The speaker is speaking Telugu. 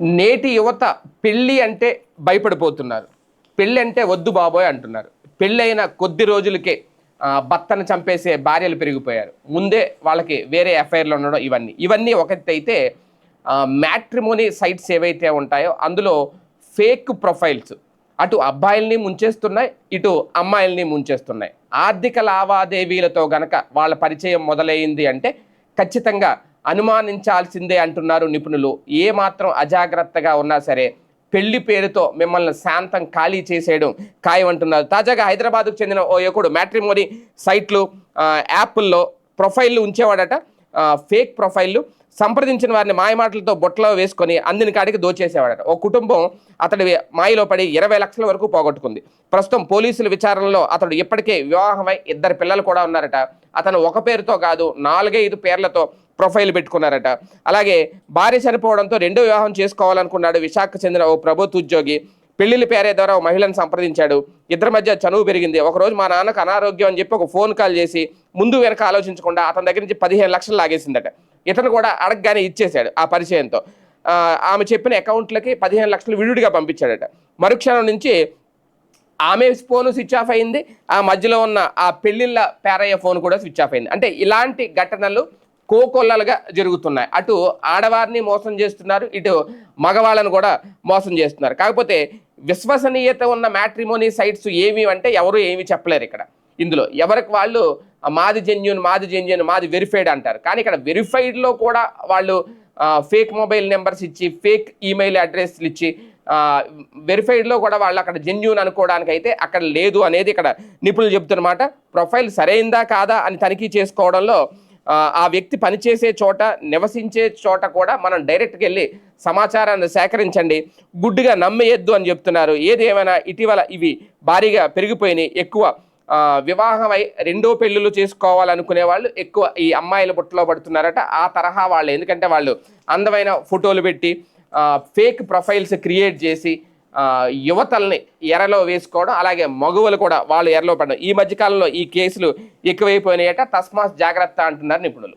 నేటి యువత పెళ్ళి అంటే భయపడిపోతున్నారు. పెళ్ళి అంటే వద్దు బాబోయ్ అంటున్నారు. పెళ్ళైన కొద్ది రోజులకే భర్తను చంపేసే భార్యలు పెరిగిపోయారు. ముందే వాళ్ళకి వేరే ఎఫ్ఐఆర్లు ఉండడం ఇవన్నీ. ఇవన్నీ ఒకటైతే మ్యాట్రిమోనీ సైట్స్ ఏవైతే ఉంటాయో అందులో ఫేక్ ప్రొఫైల్స్. అటు అబ్బాయిల్ని ముంచేస్తున్నాయి ఇటు అమ్మాయిల్ని ముంచేస్తున్నాయి. ఆర్థిక లావాదేవీలతో గనక వాళ్ళ పరిచయం మొదలైంది అంటే ఖచ్చితంగా అనుమానించాల్సిందే అంటున్నారు నిపుణులు. ఏ మాత్రం అజాగ్రత్తగా ఉన్నా సరే పెళ్ళి పేరుతో మిమ్మల్ని శాంతం ఖాళీ చేసేయడం ఖాయమంటున్నారు. తాజాగా హైదరాబాద్కు చెందిన ఓ యువకుడు మ్యాట్రిమోని సైట్లు యాప్ల్లో ప్రొఫైల్లు ఉంచేవాడట. ఫేక్ ప్రొఫైల్లు. సంప్రదించిన వారిని మాయమాటలతో బొట్టలో వేసుకొని అందిన కాడికి దోచేసేవాడట. ఓ కుటుంబం అతడి మాయలో పడి ఇరవై లక్షల వరకు పోగొట్టుకుంది. ప్రస్తుతం పోలీసుల విచారణలో అతడు ఇప్పటికే వివాహమై ఇద్దరు పిల్లలు కూడా ఉన్నారట. అతను ఒక పేరుతో కాదు నాలుగైదు పేర్లతో ప్రొఫైల్ పెట్టుకున్నారట. అలాగే భార్య చనిపోవడంతో రెండో వివాహం చేసుకోవాలనుకున్నాడు విశాఖ చెందిన ఓ ప్రభుత్వ ఉద్యోగి. పెళ్ళిళ్ళ పేరే ద్వారా ఓ మహిళను సంప్రదించాడు. ఇద్దరి మధ్య చనువు పెరిగింది. ఒకరోజు మా నాన్నకు అనారోగ్యం అని చెప్పి ఒక ఫోన్ కాల్ చేసి ముందు వెనక ఆలోచించకుండా అతని దగ్గర నుంచి పదిహేను లక్షలు లాగేసిందట. ఇతను కూడా అడగగానే ఇచ్చేశాడు ఆ పరిచయంతో. ఆమె చెప్పిన అకౌంట్లకి పదిహేను లక్షలు విడుడిగా పంపించాడట. మరుక్షణం నుంచి ఆమె ఫోన్ స్విచ్ ఆఫ్ అయింది. ఆ మధ్యలో ఉన్న ఆ పెళ్ళిళ్ళ పేరయ్య ఫోన్ కూడా స్విచ్ ఆఫ్ అయింది. అంటే ఇలాంటి ఘటనలు కోకొల్లలుగా జరుగుతున్నాయి. అటు ఆడవారిని మోసం చేస్తున్నారు ఇటు మగవాళ్ళని కూడా మోసం చేస్తున్నారు. కాకపోతే విశ్వసనీయత ఉన్న మ్యాట్రిమోనీ సైట్స్ ఏవి అంటే ఎవరు ఏమి చెప్పలేరు ఇక్కడ. ఇందులో ఎవరికి వాళ్ళు మాది జెన్యున్ మాది జెన్యున్ మాది వెరిఫైడ్ అంటారు. కానీ ఇక్కడ వెరిఫైడ్లో కూడా వాళ్ళు ఫేక్ మొబైల్ నెంబర్స్ ఇచ్చి ఫేక్ ఈమెయిల్ అడ్రస్లు ఇచ్చి వెరిఫైడ్లో కూడా వాళ్ళు అక్కడ జెన్యున్ అనుకోవడానికి అయితే అక్కడ లేదు అనేది ఇక్కడ నిపుణులు చెబుతున్నమాట ప్రొఫైల్ సరైందా కాదా అని తనిఖీ చేసుకోవడంలో ఆ, వ్యక్తి పనిచేసే చోట నివసించే చోట కూడా మనం డైరెక్ట్గా వెళ్ళి సమాచారాన్ని సేకరించండి. గుడ్డిగా నమ్మేయద్దు అని చెప్తున్నారు. ఏది ఏమైనా ఇటీవల ఇవి భారీగా పెరిగిపోయినాయి. ఎక్కువ వివాహమై రెండో పెళ్ళిళ్ళు చేసుకోవాలనుకునే వాళ్ళు ఎక్కువ ఈ అమ్మాయిల బుట్టలో పడుతున్నారట. ఆ తరహా వాళ్ళు. ఎందుకంటే వాళ్ళు అందమైన ఫోటోలు పెట్టి ఫేక్ ప్రొఫైల్స్ క్రియేట్ చేసి యువతల్ని ఎరలో వేసుకోవడం అలాగే మగువలు కూడా వాళ్ళు ఎరలో పడడం. ఈ మధ్యకాలంలో ఈ కేసులు ఎక్కువైపోయినాయట. తస్మాత్ జాగ్రత్త అంటున్నారు నిపుణులు.